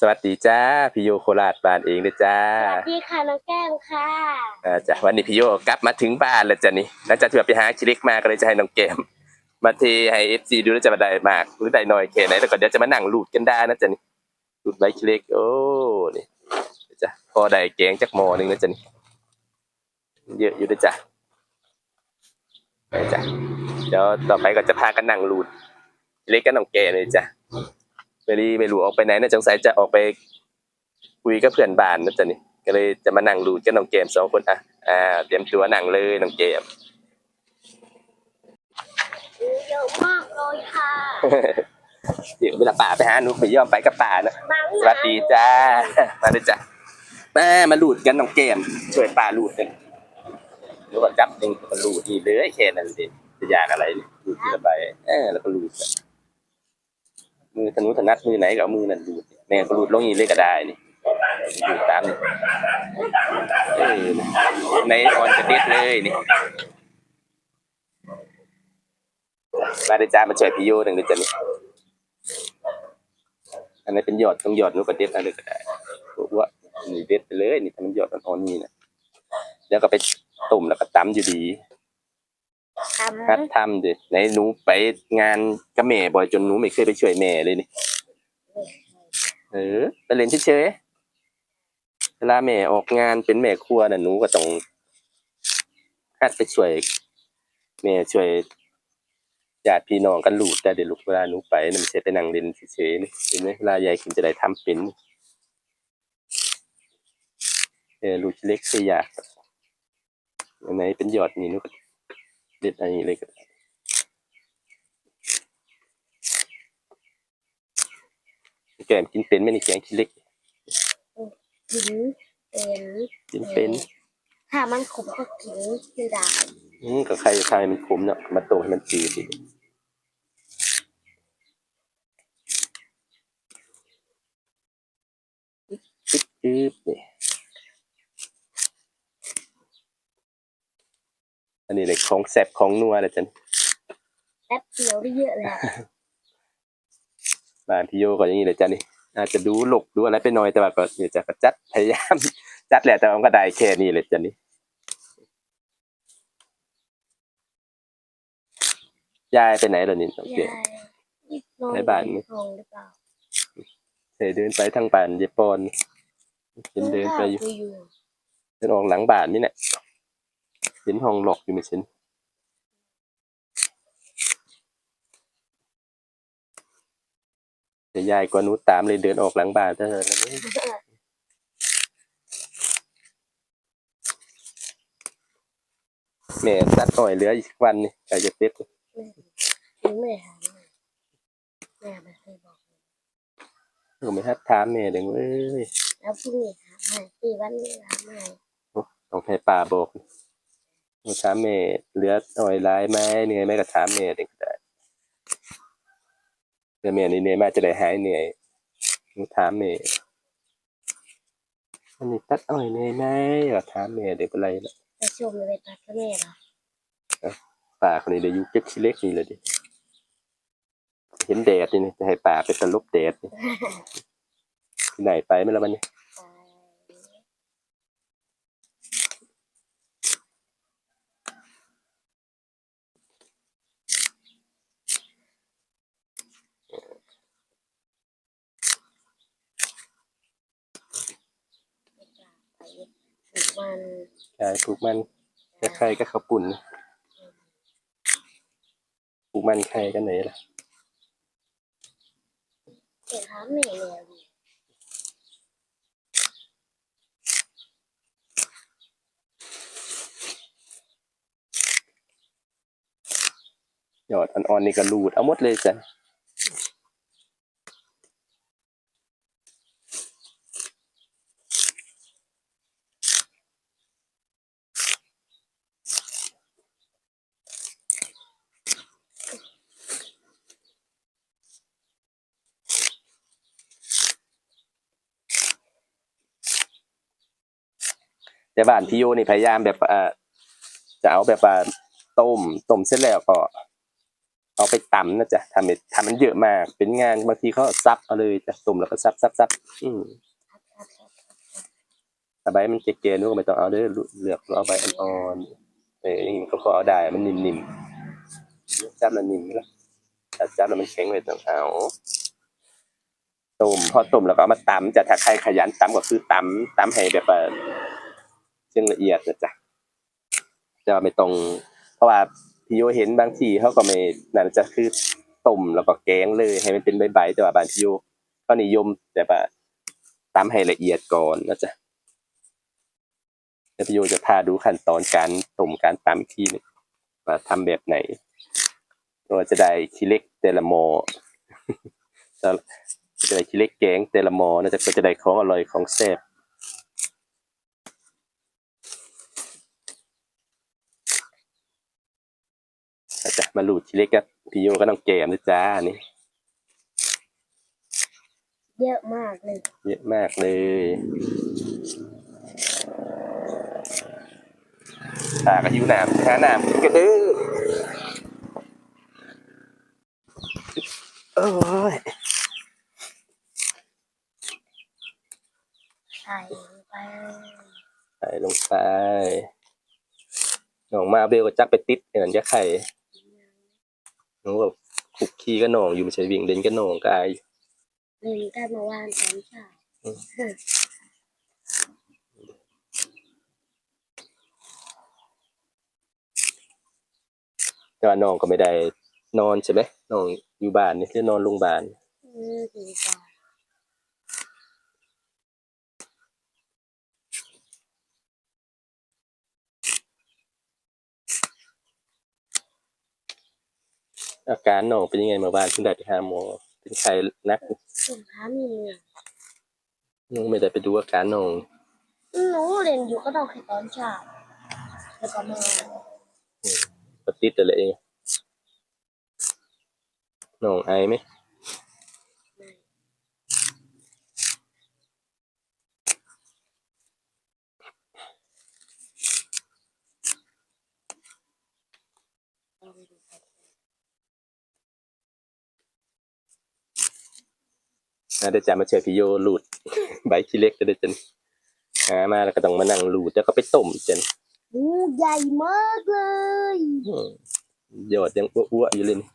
สวัสดีจ้าพี่โยโคราชบ้านเองเลยจ้าสวัสดีค่ะน้องแก้มค่ะอ่าจ้ะวันนี้พี่โยกลับมาถึงบ้านแล้วจ้ะนี่หลังจากที่แบบไปหาชิเล็กมาก็เลยจะให้น้องเกมมาเทให้เอฟซีดูแล้วจะมาได้มากหรือได้น้อยแค่ไหนแล้วก็เดี๋ยวจะมานั่งลูดกันได้นะจ้ะนี่ลูดใบชิเล็กโอ้นี่จ้ะพอได้แกงจักหม้อหนึงนะจ้ะนี่เยอะอยู่ด้วยจ้ะไปจ้ะเดี๋ยวต่อไปก็จะพากันนั่งลูดชิเล็กกับน้องแกเลยจ้ะ ไม่รีไม่รู้ออกไปไหนนะสงสัยจะออกไปคุยกับเพื่อนบ้านนะจ๊ะนี่ก็เลยจะมานั่งรูดกับน้องเกมสองคนอะอ่าเตรียมตัวนั่งเลยน้องเกมเยอะมากเลยค่ะเดี๋ยวเวลาป่าไปหาหนูไปยอมไปกับป่านะมังสวัสดีจ้ามาเลยจ้ะมามาลูดกันน้องเกมช่วยป่าลูดกันหรือว่าจับเองก็ลูดนี่เลยแค่นั้นเลยจะอยากอะไรนี่ลูดทีละใบเออแล้วก็ลูดจ้ะ มือธนุถนัดมือไหนก็เอามือนั่นลูดแม่ก็ลูดลงนี่เลยก็ได้นี่ลูดตามนี่เออในออนจะเด็ดเลยนี่มาได้จ้ามาช่วยพี่โยหนึ่งด้วยจ้ะนี่อันนี้เป็นยอดต้องยอดนู้นก็เด็ดอะไรก็ได้บอกว่านี่เด็ดไปเลยนี่ถ้ามันยอดอ่อนๆนี่นะแล้วก็ไปต้มแล้วก็ตำอยู่ดี ทฮัดทำดิไหนหนูไปงานกับแม่บ่อยจนหนูไม่เคยไปช่วยแม่เลยนี่เออไปเล่นเฉยๆเวลาแม่ออกงานเป็นแม่ครัวน่ะหนูก็ต้องฮัดไปช่วยแม่ช่วยญาติพี่น้องกันลูดแต่เดี๋ยวลูกเวลาหนูไปน่ะไม่ใช่ไปนั่งเล่นเฉยๆนี่เห็นไหมเวลายายกินจะได้ทำเป็นเออลูกเล็กเสียยากอันไหนเป็นยอดนี่หนูก็ เด็ดอันนี้เลยก็ได้แกมกินเป็นไหมนี่แกงขี้เล็กำกินเป็นกินเป็นถ้ามันขมก็กินไม่ได้อืมก็ใครทายมันขมเนาะมาต้มให้มันจืดดิจิ๊บจิ๊บนี่ อันนี้เลยของแซ่บของนัวเลยจันแป๊บเดียวได้เยอะเลยอะบ้านพี่โยก็อย่างนี้เลยจ้ะนี่อาจจะดูหลกดูอะไรไปหน่อยแต่ว่าก็เดี๋ยวจะก็จัดพยายาม จัดแหละแต่ว่ามันก็ได้แค่นี้เลยจ้ะนี่ยายไปไหนล่ะนี่น้องเกีย ยายนอนในบ้านนี่ห้องหรือเปล่าเดินไปทางบ้านเยายปอนเห็นเดินไปอยู่คุอยู่ เดินออกหลังบ้านนี่แหละ เห็นห้องหลอกอยู่ไม่เช่นแต่ยายกว่าหนูตามเลยเดินออกหลังบ้านเธอแล้วนี่แม่ตัดหน่อยเหลืออีกวันนี่ใครจะเซ็ตถึงไม่ถามเลยแม่ไม่เคยบอกเลยก็ไม่ทัดถามแม่เลยเว้ยแล้วพรุ่งนี้ถามให้สี่วันนี้ถามให้ต้องให้ป้าบอกหนู ถามแม่เหลือหน่อยร้ายไหมเหนื่อยไหมก็ถามแม่เด็กได้เดี๋ยวแม่นี่เหนื่อยมากจะได้หายเหนื่อยหนูถามแม่อันนี้ตัดอ้อยเหนื่อยไหมก็ถามแม่เด็กเป็นไรล่ะไปชมเลยไปตัดกับแม่เหรอป้าคนนี้เดี๋ยวอยู่เก็บชิ้นเล็กนี่เลยดิเห็นแดดนี่นะจะให้ป้าไปตลบแดดนี่ที่ไหนไปไม่ละมันนี่ไมันใช่ปลูกมันจะใครก็ข้าวปุ่นนะปลูกมันใครกันไหนล่ะเห็นถามแม่แล้วดิยอดอ่อนๆนี่ก็รูดเอาหมดเลยจ้ะ แต่บ้านพี่โยนี่พยายามแบบเอ่อจะเอาแบบว่าต้มต้มเสร็จแล้วก็ เอาไปตำนะจ๊ะทำมันทำมันเยอะมาก เป็นงานบางทีเขาซับเอาเลยจะต้มแล้วก็ซับซับซับอืมครับครับครับแต่ใบมันเกลียๆนู้นก็ไม่ต้องเอาเด้อเลือกเอาใบอ่อนๆเอออย่างนี้มันก็พอเอาได้มันนิ่มๆจับแล้วนิ่มแล้วแต่จับแล้วมันแข็งเลยต้องเอาต้มพอต้มแล้วก็เอามาตำจะถ้าใครขยันตำก็คือตำตำให้แบบ ส้นละเอียดนะจ๊ะจะไม่ต้องเพราะว่าพี่โยเห็นบางทีเขาก็ไม่นั่นจะคือต้มแล้วก็แกงเลย ให้มันเป็นใบๆแต่ว่าบางพี่โยก็นิยมแต่ว่าตำให้ละเอียดก่อนนะจ๊ะแล้วพี่โยจะพาดูขั้นตอนการต้มการตำอีกทีนึงว่าทำแบบไหนว่าจะได้ขี้เล็กแต่ละหมจะได้ขี้เล็กแกงแต่ละหมนะจะก็จะได้ของอร่อยของแซ่บ อาจะมาหลูดขี้เล็กกับพี่โยก็ต้องแกมนะจ้านี่เยอะมากเลย เยอะมากเลยตาก็หิวน้ำหาน้ำกินกันเด้อโอ้ยใส่ไปใส่ลงไปหนองมาเบลก็จักไปติดเห็นจะไข่ หนูแบบคุกคีก็หนองอยู่ไม่ใช่วิ่งเล่นก็หนองก็อายเล่นกันเมื่อวานตอนเช้าแต่ว่าน้องก็ไม่ได้นอนใช่ไหมน้องอยู่บ้านนี่คือนอนโรงพยาบาลอืมดีจ้ะ อาการน้องเป็นยังไงเมื่อวานเพิ่งได้ไปหาหมอเป็นไข้หนักสุดท้ายมีเนี่ยน้องไม่ได้ไปดูอาการน้องหนูเรียนอยู่ก็ต้องแค่ตอนเช้าแล้วก็มาก็ติดอะไรเองน้องไอไหม ลองดูไป นะเดี๋ยวจะมาเชิญพี่โยหลุดใบขี้เล็กก็ได้จันหามาแล้วก็ต้องมานั่งหลุดแล้วก็ไปต้มจันหนูใหญ่มากเลยอืมยอดยังอ้วๆอยู่เลยนี่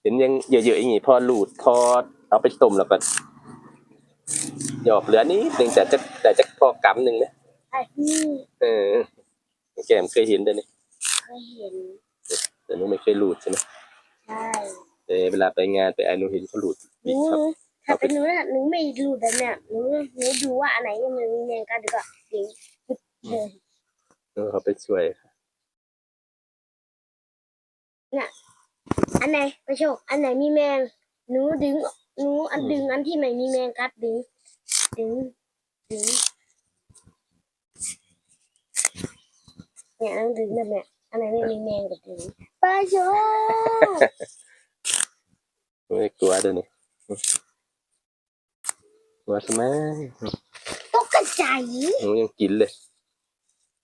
เห็นยังเยอะๆอย่างงี้พอหลุดพอเอาไปต้มแล้วก็หยอบเหลือนี้หนึ่งแต่จะแต่จะพอกำหนึ่งนะไอ้ที่เออแกมเคยเห็นเด้อนี่ เคยเห็น แต่หนูไม่เคยหลุดใช่ไหมใช่แต่เวลาไปงานไปไอ้หนูเห็นเขาหลุดหนูถ้าเป็นหนูน่ะหนูไม่รู้แบบเนี้ยหนูหนูดูว่าอันไหนยังมันมีแมงกันดีกว่าจริงเลยเออเขาไปช่วยอันไหนไปโชคอันไหนมีแมง หนูดึงหนูอันดึงอันที่ไม่มีแมงกัดดึงดึงดึงเนี่ยต้องดึงแบบเนี้ย อันไหนไม่มีแมงก็ดึงไปโชคไม่กลัวเดี๋ยวนี้กลัวทำไมตกกระจายหนูยังกินเลย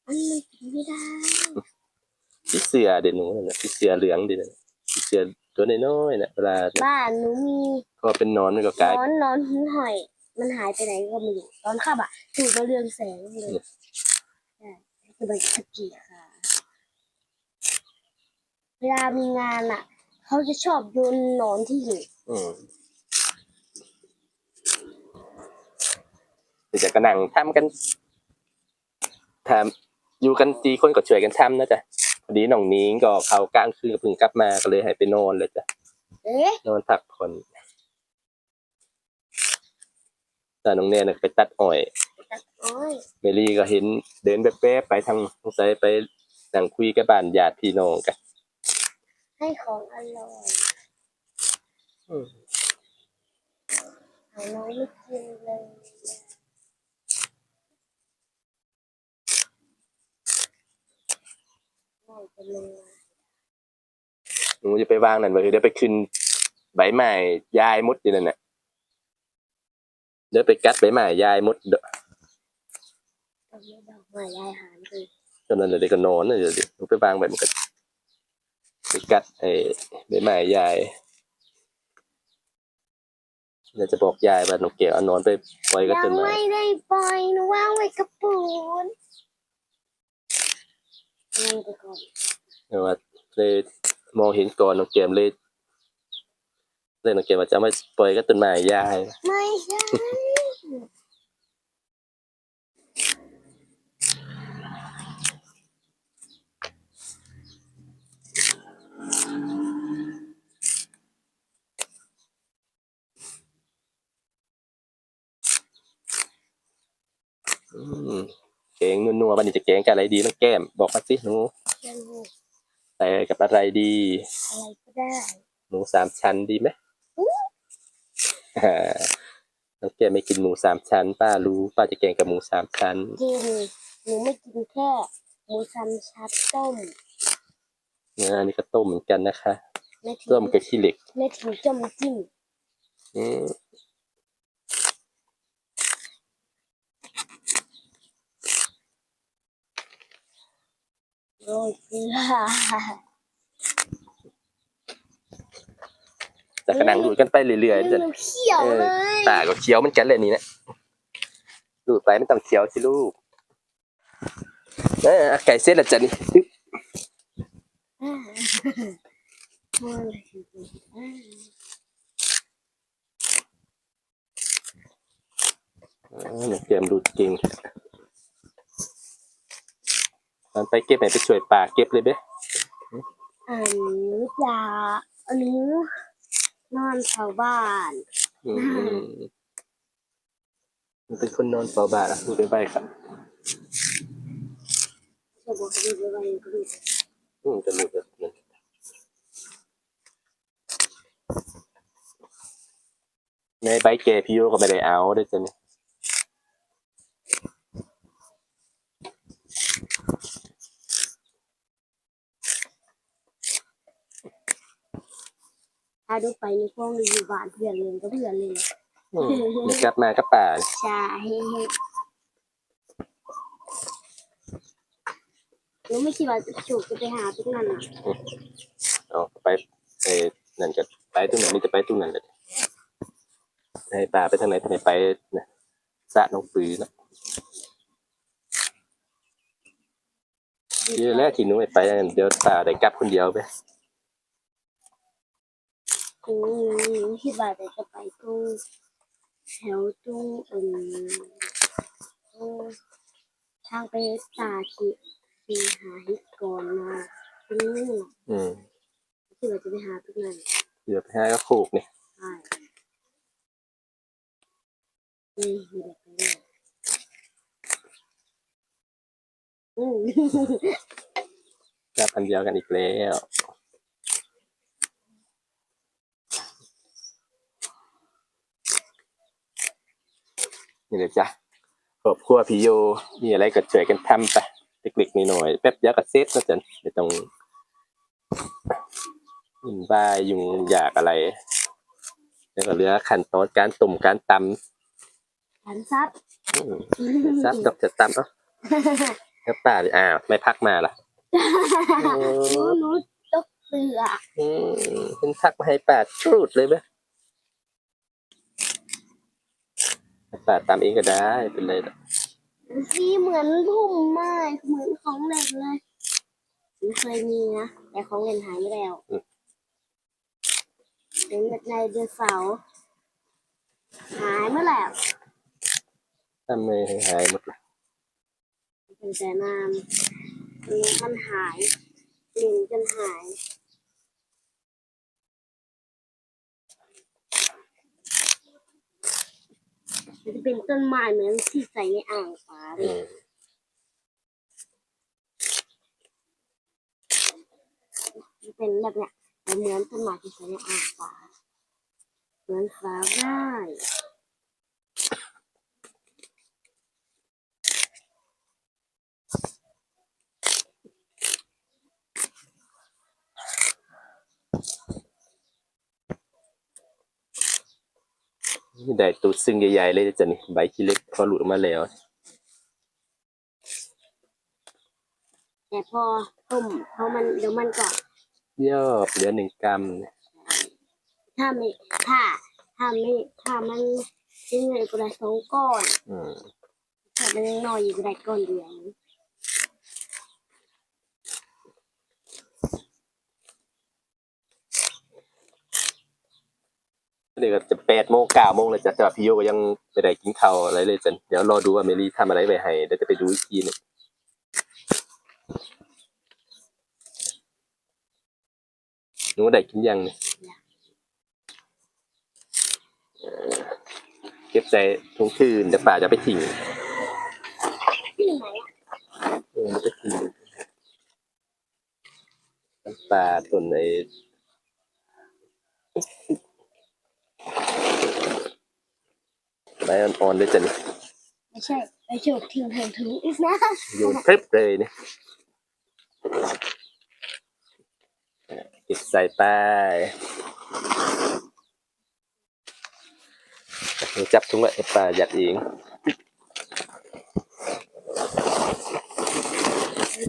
อันมันกินไม่ได้พี่เสือเดี๋ยวหนูนั่นน่ะพี่เสือเหลืองเดี๋ยวนั้นพี่เสือตัวน้อยๆน่ะเวลาบ้านหนูมีพอเป็นนอนมันก็นกลายอนนอนหิ้งหอย มันหายไปไหนก็ไม่รู้ตอนขับอะถูกมาเรืองแสงเลยใช่คือใบสกีค่ะ เวลามีงานอะ เขาจะชอบโยนหนอนที่อยู่อืมเดี๋ยวจะกระหนังทำกันทำอยู่กันตีคนก็ช่วยกันทำนะจ๊ะพอดีน้องนิ้งก็เขากลางคืนก็เพิ่งกลับมาก็เลยให้ไปนอนเลยจ้ะเอ๊ะนอนพักผ่อนแต่น้องแนนน่ะไปตัดอ้อยตัดอ้อยเมลี่ก็เห็นเดินแป๊บๆไปทางสงสัยไปนั่งคุยกับบ้านญาติพี่น้องกัน ให้ของอร่อยอืมเอาน้องไม่กินเลยน้องจะลงมาหนูจะไปวางนั่นไว้เดี๋ยวไปขึ้นใบไม้ยายมดอยู่นั่นน่ะเดี๋ยวไปกัดใบไม้ยายมดเด้อตอนนี้ดอกไม้ยายหารเลยจนนั้นเลยก็นอนเลยเดี๋ยวดิมันไปวางแบบมันก็ ไปกัดไอ้ใบไม้ยายเราจะบอกยายว่าน้องเก๋เอานอนไปปล่อยก็ยัต้งนไม้ไม่ได้ปล่อยหนูว่างไว้กระปูนยังไปก่อนแต่ว่าเลยมองเห็นก่อนน้องเกมเลยเลยน้องเกมว่าจะเอาไม่ปล่อยก็ต้นไม้ยาย ไม่ใช่ เก่งนัวๆวันนี้จะเก่งกับอะไรดีน้องแก้ม บอกมาสิหนูยังไงแต่กับอะไรดี อะไรก็ได้ หมูสามชั้นดีไหมอ่าน้องแก้มไม่กินหมูสามชั้น ป้ารู้ ป้าจะเก่งกับหมูสามชั้นกินหนูไม่กินแค่หมูซัมชัดต้มนะอันนี้ก็ต้มเหมือนกันนะคะไม่ถึต้มงกับขี้เหล็กไม่ถึงจ้มจิ้ม อืมโรยเกลือจะกระนังดูดกันไปเรื่อยๆหจ้ะนูเขียวเลยตาก็เคี้ยวเหมันกันเลยนี่นะดูดไปไม่ต้องเคี้ยวสิลูกเออไก่เส้นละจ้ะนี่อึ๊บอ่ามาเลยอ่าอ๋อเนี่ยเตรียมดูดเก่ง ตอนไปเก็บไหนไปช่วยป่าเก็บเลยเบ้อันนี้จะอันนี้นอนแถวบ้านอืมมันเป็นคนนอนเฝ้าบ้านอะดูไปไปครับจะบอกให้ดูไปก็ดูอืมจะดูแบบนั้นในใบเกพี่โยก็ไม่ได้เอาด้จ้ะนี่ ถ้าดูไปในห้องอยู่บ้านเพื่อนเลยก็เพื่อนเลยอืมเดี๋ยวกลับมาก็ป่าใช่หนูไม่คิดว่าจะจูบจะไปหาทุกนั้นอะเอาไปไอ้นั่นก็ไปตรงไหนนี่จะไปตรงนั้นเลยให้ป่าไปทางไหนทางไหนไปนะสระน้องปือนะทีแรกที่หนู้ไปเดี๋ยวป่าได้กลับคนเดียวไป กูคิดว่าจะไปตรงแถวตรงอืมตรงทางไปตาชีชีหาฮิตก่อนมาตรงนี้น่ะอืมคิดว่าจะไปหาทุกนั้นเดี๋ยวไปหาก็ผูกนี่ใช่นี่เด็กไปเลยอืมกลับอันเดียวกันอีกแล้ว นี่เลยจ้ะครอบครัวพี่โยมีอะไรก็ช่วยกันทำไปเล็กๆน้อยๆแป๊บเดียวก็เสร็จแล้วจ้ะไม่ต้องยุ่งบ้ายยุ่งอยากอะไร แล้วก็เหลือขั้นตอนการต้มการตขันซับำอืมซับดอกจะตำเอะแล้วป้าดิอ้าวไม่พักมาล่ะหนูหนูตกเสืออืมเป็นพักมาให้ป้าชูดเลยไหม ป้าตำเองก็ได้เป็นไรหรอกสีเหมือนพุ่มไม้เหมือนของเล่นเลยหนูเคยมีนะแต่ของเล่นหายไปแล้วเป็นแบบในเดือนเสาร์หายเมื่อไหร่ทำไม่ให้หายหมดละเป็นแต่นานมันหายหลิงจนหาย มันจะเป็นต้นไม้เหมือนที่ใส่ในอ่างปลาเลอืยมมันเป็นแบบเนี้ยแต่เหมือนต้นไม้ที่ใส่ในอ่างปลาเหมือนฟ้าได้ ได้ตูดซึ่งใหญ่ๆเลยจ้ะนี่ใบขี้เล็กพอหลุดออกมาแล้ว แต่พอต้มเขามันเดี๋ยวมันก็ยอบเหลือหนึ่งกรัมถ้าไม่ถ้าถ้าไม่ถ้ามันยังเลยก็ได้สองก้อนอืมถ้ามันน้อยอยู่ก็ได้ก้อนเดียว เดี๋ยวก็จะแปดโมงเก้าโมงเลยจ้ะแต่ว่าพี่โยก็ยังไม่ได้กินข้าวอะไรเลยจ้ะเดี๋ยวรอดูว่าเมลี่ทำอะไรไปให้เดี๋ยวจะไปดูอีกทีหนึงหนูได้กินยังเนี่ยเออเก็บใส่ถุงคืนเดี๋ยวป่าจะไปทิ้งที่ไหนอะเออมันจะทิ้งน้ำปลาต้นไอ้ ใบอ่อนๆเลยจ้ะนี่ไม่ใช่ไปโฉกทิ้งเถิงถึงอีกนะโยนพริบเลยเนี่ยเก็บใส่ไปหนูจับถุงไว้ไอ้ปลายัดเอง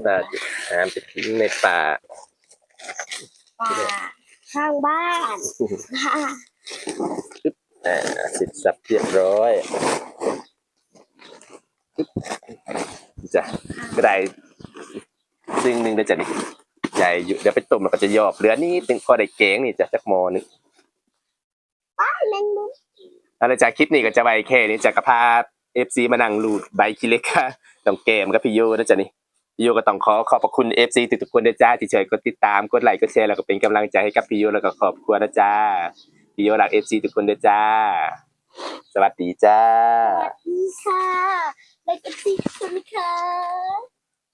ปลาหามไปทิ้งในป่าป่าข้างบ้าน อ่าเสร็จสับเรียบร้อยปึ๊บจ้ะก็ได้ซึ่งหนึ่งได้จ้ะนี่ใหญ่อยู่เดี๋ยวไปต้มแล้วก็จะยอบเหลือนี่เป็นพอได้แกงนี่จ้ะจักหมอหนึงแมงมุมอะไรจากคลิปนี้ก็จะไว้แค่นี้จากกระพาเอฟซีมานั่งรูดใบคิเล็กค่ะน้องเกมกับพี่โยนะจ๊ะนี่พี่โยก็ต้องขอขอบพระคุณเอฟซีทุกๆคนด้วยจ้าที่ช่วยกดติดตามกดไลค์กดแชร์แล้วก็เป็นกำลังใจให้กับพี่โยแล้วก็ครอบครัวนะจ้า พี่โยรักเอฟซีทุกคนด้วยจ้า สวัสดีจ้า สวัสดีค่ะเล็กเอฟซีทุกคุณค่ะ